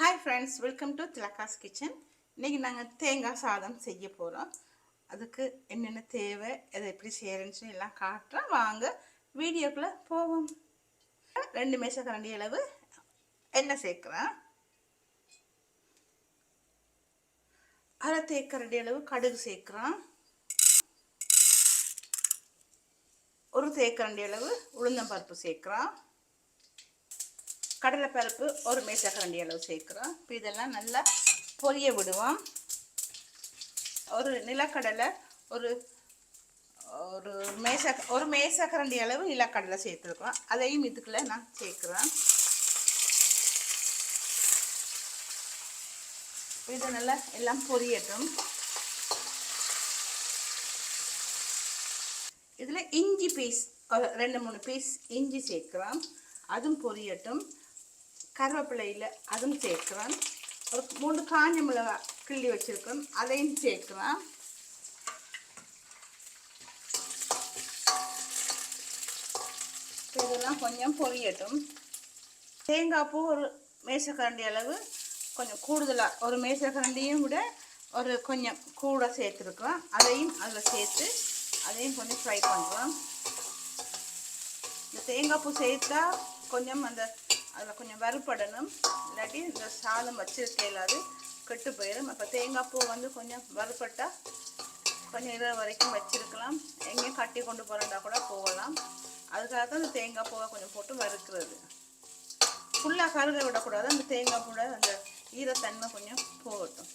Hi friends welcome to Thilaka's kitchen இன்றைக்கி நாங்கள் தேங்காய் சாதம் செய்ய போகிறோம் அதுக்கு என்னென்ன தேவை அதை எப்படி செய்கிறேன்னு சொல்லி எல்லாம் காட்டுறேன் வாங்க வீடியோக்குள்ளே போவோம். ரெண்டு மேசக்கரண்டி அளவு எண்ணெய் சேர்க்குறேன். அரை தேக்கரண்டி அளவு கடுகு சேர்க்குறான் ஒரு தேக்கரண்டி அளவு உளுந்தம்பருப்பு சேர்க்குறோம். கடலைப்பருப்பு ஒரு மேசக்கரண்டி அளவு சேர்க்குறோம். இப்போ இதெல்லாம் நல்லா பொரிய விடுவோம். ஒரு நிலக்கடலை ஒரு ஒரு மேச ஒரு மேசக்கரண்டி அளவு நிலக்கடலை சேர்த்துருக்கோம். அதையும் இதுக்குள்ளே நான் சேர்க்குறேன். இது நல்லா எல்லாம் பொரியட்டும். இதில் இஞ்சி பீஸ் ரெண்டு மூணு பீஸ் இஞ்சி சேர்க்குறோம். அதுவும் பொரியட்டும். கருவேப்பிலையில் அதுவும் சேர்க்குறேன். ஒரு மூணு காஞ்ச மிளகா கிள்ளி வச்சுருக்கோம் அதையும் சேர்க்குறேன். இதெல்லாம் கொஞ்சம் பொரியட்டும். தேங்காய் பூ ஒரு மேசக்கரண்டி அளவு கொஞ்சம் கூடுதலாக ஒரு மேசக்கரண்டியும் விட ஒரு கொஞ்சம் கூட சேர்த்துருக்கலாம் அதையும் அதில் சேர்த்து அதையும் கொஞ்சம் ஃப்ரை பண்ணுறோம் இந்த தேங்காய் பூ சேர்த்தா கொஞ்சம் அந்த அதில் கொஞ்சம் வறுப்படணும் இல்லாட்டி இந்த சாதம் வச்சிருக்க இல்லாது கெட்டு போயிடும் அப்போ தேங்காய் பூ வந்து கொஞ்சம் வறுப்பட்டால் கொஞ்சம் இரவு வரைக்கும் வச்சிருக்கலாம். எங்கேயும் கட்டி கொண்டு போகிறதா கூட போகலாம். அதுக்காக தான் அந்த தேங்காய் பூவை கொஞ்சம் போட்டு வறுக்கிறது. ஃபுல்லாக கருக விடக்கூடாது. அந்த தேங்காய் பூட அந்த ஈரத்தன்மை கொஞ்சம் போகட்டும்.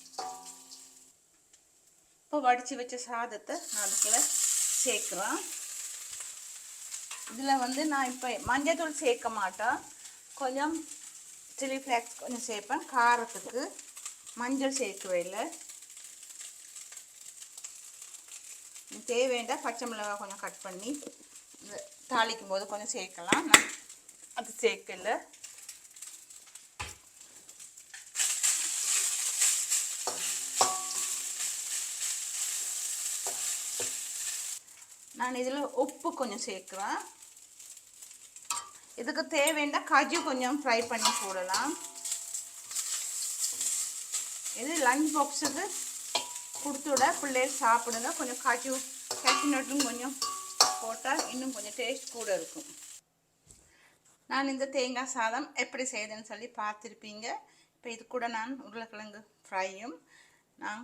இப்போ வடித்து வச்ச சாதத்தை நான் அதுக்குள்ளே சேர்க்குறேன் இதில் வந்து நான் இப்போ மஞ்சத்தூள் சேர்க்க மாட்டேன். கொஞ்சம் சில்லி ஃப்ளேக்ஸ் கொஞ்சம் சேர்ப்பேன். காரத்துக்கு மஞ்சள் சேர்க்கவே இல்லை. தேவைண்டா பச்சை மிளகாய் கொஞ்சம் கட் பண்ணி தாளிக்கும் போது கொஞ்சம் சேர்க்கலாம். நான் அது சேர்க்கல. நான் இதில் உப்பு கொஞ்சம் சேர்க்குறேன். இதுக்கு தேவைன்னா காஜு கொஞ்சம் ஃப்ரை பண்ணி போடலாம். இது லஞ்ச் பாக்ஸுக்கு கொடுத்து விட பிள்ளைகள் சாப்பிடுங்க கொஞ்சம் காஜு கேஷ்யூ நட்டும் கொஞ்சம் போட்டால் இன்னும் கொஞ்சம் டேஸ்ட் கூட இருக்கும். நான் இந்த தேங்காய் சாதம் எப்படி செய்யுதுன்னு சொல்லி பார்த்துருப்பீங்க. இப்போ இது கூட நான் உருளைக்கிழங்கு ஃப்ரையும் நான்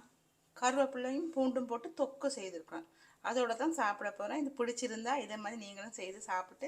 கருவேப்பிள்ளையும் பூண்டும் போட்டு தொக்கு செய்திருக்கிறேன் அதோட தான் சாப்பிட போகிறேன் இது பிடிச்சிருந்தா இதே மாதிரி நீங்களும் செய்து சாப்பிட்டு